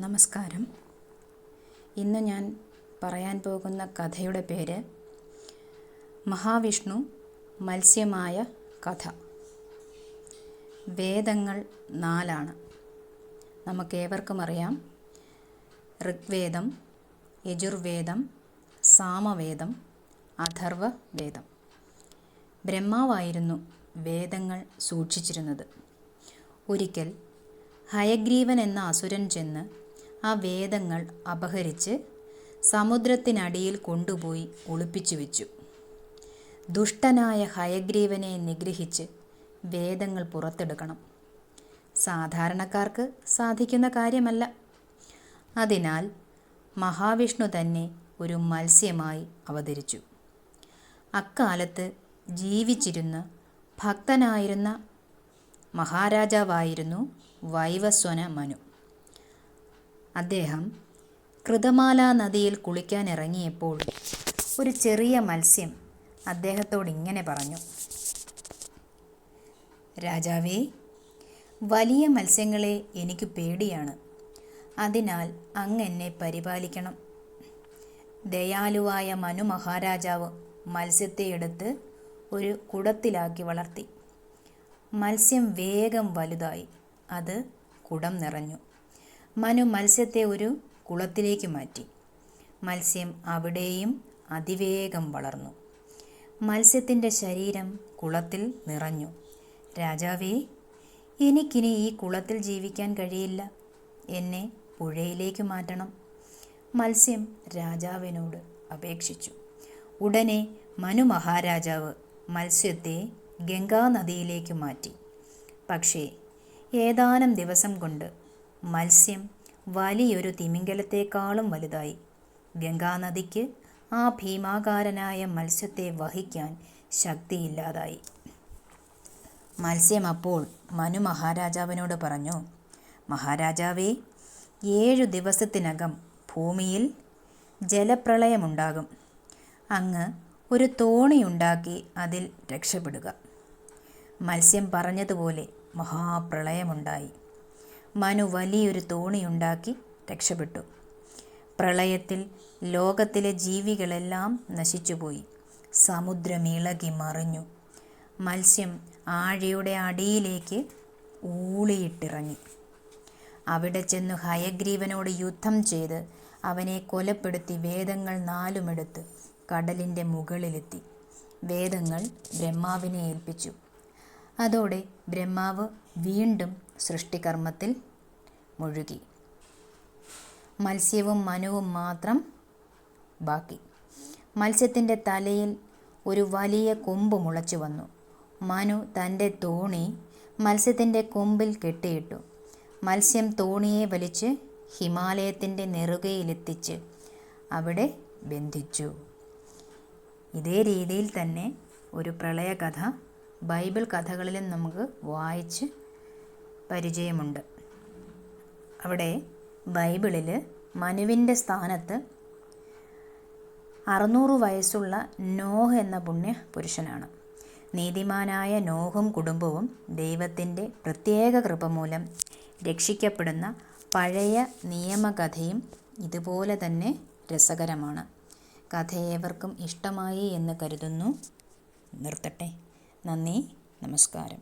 നമസ്കാരം. ഇന്ന് ഞാൻ പറയാൻ പോകുന്ന കഥയുടെ പേര് മഹാവിഷ്ണു മത്സ്യമായ കഥ. വേദങ്ങൾ നാലാണ്. നമുക്കേവർക്കും അറിയാം. ഋഗ്വേദം യജുർവേദം സാമവേദം അഥർവ വേദം ബ്രഹ്മാവായിരുന്നു വേദങ്ങൾ സൂക്ഷിച്ചിരുന്നത്. ഒരിക്കൽ ഹയഗ്രീവൻ എന്ന അസുരൻ ചെന്ന് ആ വേദങ്ങൾ അപഹരിച്ച് സമുദ്രത്തിനടിയിൽ കൊണ്ടുപോയി ഒളിപ്പിച്ചു വെച്ചു. ദുഷ്ടനായ ഹയഗ്രീവനെ നിഗ്രഹിച്ച് വേദങ്ങൾ പുറത്തെടുക്കണം. സാധാരണക്കാർക്ക് സാധിക്കുന്ന കാര്യമല്ല. അതിനാൽ മഹാവിഷ്ണു തന്നെ ഒരു മത്സ്യമായി അവതരിച്ചു. അക്കാലത്ത് ജീവിച്ചിരുന്ന ഭക്തനായിരുന്ന മഹാരാജാവായിരുന്നു വൈവസ്വന മനു. അദ്ദേഹം കൃതമാല നദിയിൽ കുളിക്കാൻ ഇറങ്ങിയപ്പോൾ ഒരു ചെറിയ മത്സ്യം അദ്ദേഹത്തോട് ഇങ്ങനെ പറഞ്ഞു. രാജാവേ വലിയ മത്സ്യങ്ങളെ എനിക്ക് പേടിയാണ്. അതിനാൽ അങ്ങ് എന്നെ പരിപാലിക്കണം. ദയാലുവായ മനു മഹാരാജാവ് മത്സ്യത്തെ എടുത്ത് ഒരു കുടത്തിലാക്കി വളർത്തി. മത്സ്യം വേഗം വലുതായി. അത് കുടം നിറഞ്ഞു. മനു മത്സ്യത്തെ ഒരു കുളത്തിലേക്ക് മാറ്റി. മത്സ്യം അവിടെയും അതിവേഗം വളർന്നു. മത്സ്യത്തിന്റെ ശരീരം കുളത്തിൽ നിറഞ്ഞു. രാജാവേ എനിക്കിനി ഈ കുളത്തിൽ ജീവിക്കാൻ കഴിയില്ല. എന്നെ പുഴയിലേക്ക് മാറ്റണം. മത്സ്യം രാജാവിനോട് അപേക്ഷിച്ചു. ഉടനെ മനു മഹാരാജാവ് മത്സ്യത്തെ ഗംഗാനദിയിലേക്ക് മാറ്റി. പക്ഷേ ഏതാനും ദിവസം കൊണ്ട് മത്സ്യം വലിയൊരു തിമിംഗലത്തെക്കാളും വലുതായി. ഗംഗാനദിക്ക് ആ ഭീമാകാരനായ മത്സ്യത്തെ വഹിക്കാൻ ശക്തിയില്ലാതായി. മത്സ്യം അപ്പോൾ മനു മഹാരാജാവിനോട് പറഞ്ഞു മഹാരാജാവേ ഏഴു ദിവസത്തിനകം ഭൂമിയിൽ ജലപ്രളയമുണ്ടാകും. അങ്ങ് ഒരു തോണിയുണ്ടാക്കി അതിൽ രക്ഷപ്പെടുക. മത്സ്യം പറഞ്ഞതുപോലെ മഹാപ്രളയമുണ്ടായി. മനു വലിയൊരു തോണിയുണ്ടാക്കി രക്ഷപ്പെട്ടു. പ്രളയത്തിൽ ലോകത്തിലെ ജീവികളെല്ലാം നശിച്ചുപോയി. സമുദ്രമിളകി മറിഞ്ഞു. മത്സ്യം ആഴയുടെ അടിയിലേക്ക് ഊളിയിട്ടിറങ്ങി. അവിടെ ചെന്നു ഹയഗ്രീവനോട് യുദ്ധം ചെയ്ത് അവനെ കൊലപ്പെടുത്തി വേദങ്ങൾ നാലുമെടുത്ത് കടലിന്റെ മുകളിലെത്തി. വേദങ്ങൾ ബ്രഹ്മാവിനെ ഏൽപ്പിച്ചു. അതോടെ ബ്രഹ്മാവ് വീണ്ടും സൃഷ്ടികർമ്മത്തിൽ മുഴുകി. മത്സ്യവും മനുവും മാത്രം ബാക്കി. മത്സ്യത്തിന്റെ തലയിൽ ഒരു വലിയ കൊമ്പ് മുളച്ചു വന്നു. മനു തന്റെ തോണി മത്സ്യത്തിന്റെ കൊമ്പിൽ കെട്ടിയിട്ടു. മത്സ്യം തോണിയെ വലിച്ച് ഹിമാലയത്തിന്റെ നെറുകയിലെത്തിച്ച് അവിടെ ബന്ധിച്ചു. ഇതേ രീതിയിൽ തന്നെ ഒരു പ്രളയകഥ ബൈബിൾ കഥകളിലും നമുക്ക് വായിച്ച് പരിചയമുണ്ട്. അവിടെ ബൈബിളിൽ മനുവിന്റെ സ്ഥാനത്ത് അറുന്നൂറ് വയസ്സുള്ള നോഹ് എന്ന പുണ്യ പുരുഷനാണ്. നീതിമാനായ നോഹും കുടുംബവും ദൈവത്തിന്റെ പ്രത്യേക കൃപ മൂലം രക്ഷിക്കപ്പെടുന്ന പഴയ നിയമകഥയും ഇതുപോലെ തന്നെ രസകരമാണ്. കഥ ഏവർക്കും ഇഷ്ടമായി എന്ന് കരുതുന്നു. നിർത്തട്ടെ. നന്ദി നമസ്കാരം.